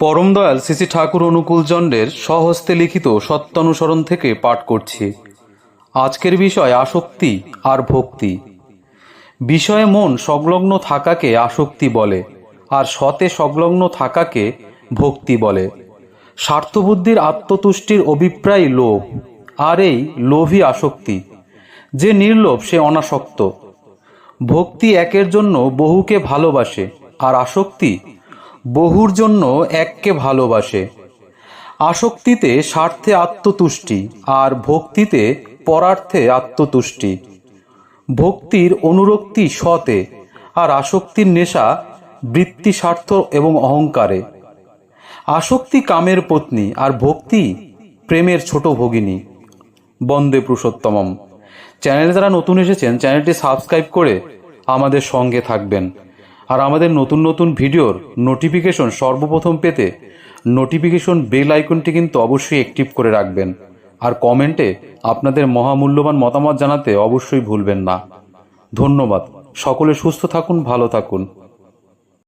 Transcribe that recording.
পরম দয়াল শ্রী ঠাকুর অনুকূলচন্দ্রের স্বহস্তে লিখিত সত্যানুসরণ থেকে পাঠ করছি। আজকের বিষয় আসক্তি আর ভক্তি। বিষয়ে মন সংলগ্ন থাকাকে আসক্তি বলে, আর সতে সংলগ্ন থাকাকে ভক্তি বলে। স্বার্থবুদ্ধির আত্মতুষ্টির অভিপ্রায় লোভ, আর এই লোভই আসক্তি। যে নির্লোভ, সে অনাসক্ত। ভক্তি একের জন্য বহুকে ভালোবাসে, আর আসক্তি বহুর জন্য এককে ভালোবাসে। আসক্তিতে স্বার্থে আত্মতুষ্টি আর ভক্তিতে পরার্থে আত্মতুষ্টি। ভক্তির অনুরক্তি সতে আর আসক্তির নেশা বৃত্তি স্বার্থ এবং অহংকারে। আসক্তি কামের পত্নী আর ভক্তি প্রেমের ছোট ভগিনী। বন্দে পুরুষোত্তমম। চ্যানেলে যারা নতুন এসেছেন, চ্যানেলটি সাবস্ক্রাইব করে আমাদের সঙ্গে থাকবেন। আর আমাদের নতুন নতুন ভিডিওর নোটিফিকেশন সর্বপ্রথম পেতে নোটিফিকেশন বেল আইকনটি কিন্তু অবশ্যই অ্যাক্টিভ করে রাখবেন। আর কমেন্টে আপনাদের মহামূল্যবান মতামত জানাতে অবশ্যই ভুলবেন না। ধন্যবাদ। সকলে সুস্থ থাকুন, ভালো থাকুন।